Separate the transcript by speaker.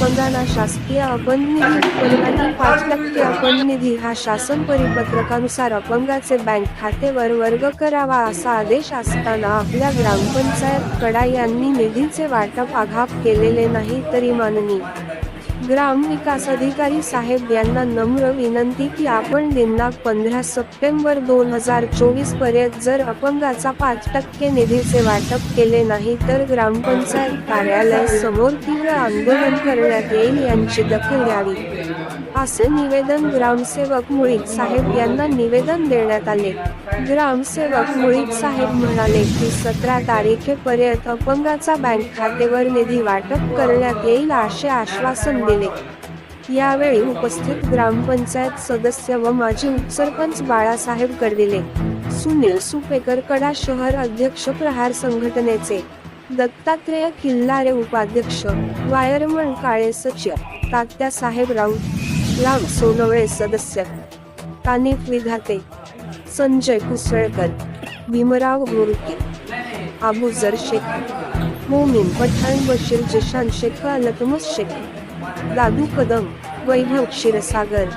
Speaker 1: बंधाना शासकीय अपंग निधी उत्पन्नातील पाच टक्के अपंग निधी हा शासन परिपत्रकानुसार अपंगाचे बँक खातेवर वर्ग करावा असा आदेश असताना आपल्या ग्रामपंचायत कडा यांनी निधीचे वाटप आघाप केलेले नाही तरी माननी ग्राम विकास अधिकारी साहेब यांना नम्र विनंती की आपण दिनांक पंधरा सप्टेंबर दोन हजार चोवीसपर्यंत जर अपंगाचा पाच टक्के निधीचे वाटप केले नाही तर ग्रामपंचायत कार्यालय समोर तीव्र आंदोलन करण्यात येईल यांची दखल घ्यावी. असे निवेदन ग्रामसेवक मुळीक साहेब यांना निवेदन देण्यात आले. ग्रामसेवक मुळीक साहेब म्हणाले की सतरा तारखेपर्यंत अपंगाचा बँक खातेवर निधी वाटप करण्यात येईल असे आश्वासन गेले यावेळी उपस्थित ग्रामपंचायत सदस्य व माजी उपसरपंच बाळासाहेब करदिले सुनील सुपेकर कडा शहर अध्यक्ष प्रहार संघटनेचे दत्तात्रेय किल्लारे उपाध्यक्ष वायरमण काळे सचिव तात्या साहेब राऊत राम सोनवळे सदस्य तानिफ विधाते संजय कुसळकर भीमराव गोरके अबुजर शेख मोमीन पठाण बशीर जशान शेख अलतमस शेख दादू कदम वैभव क्षीरसागर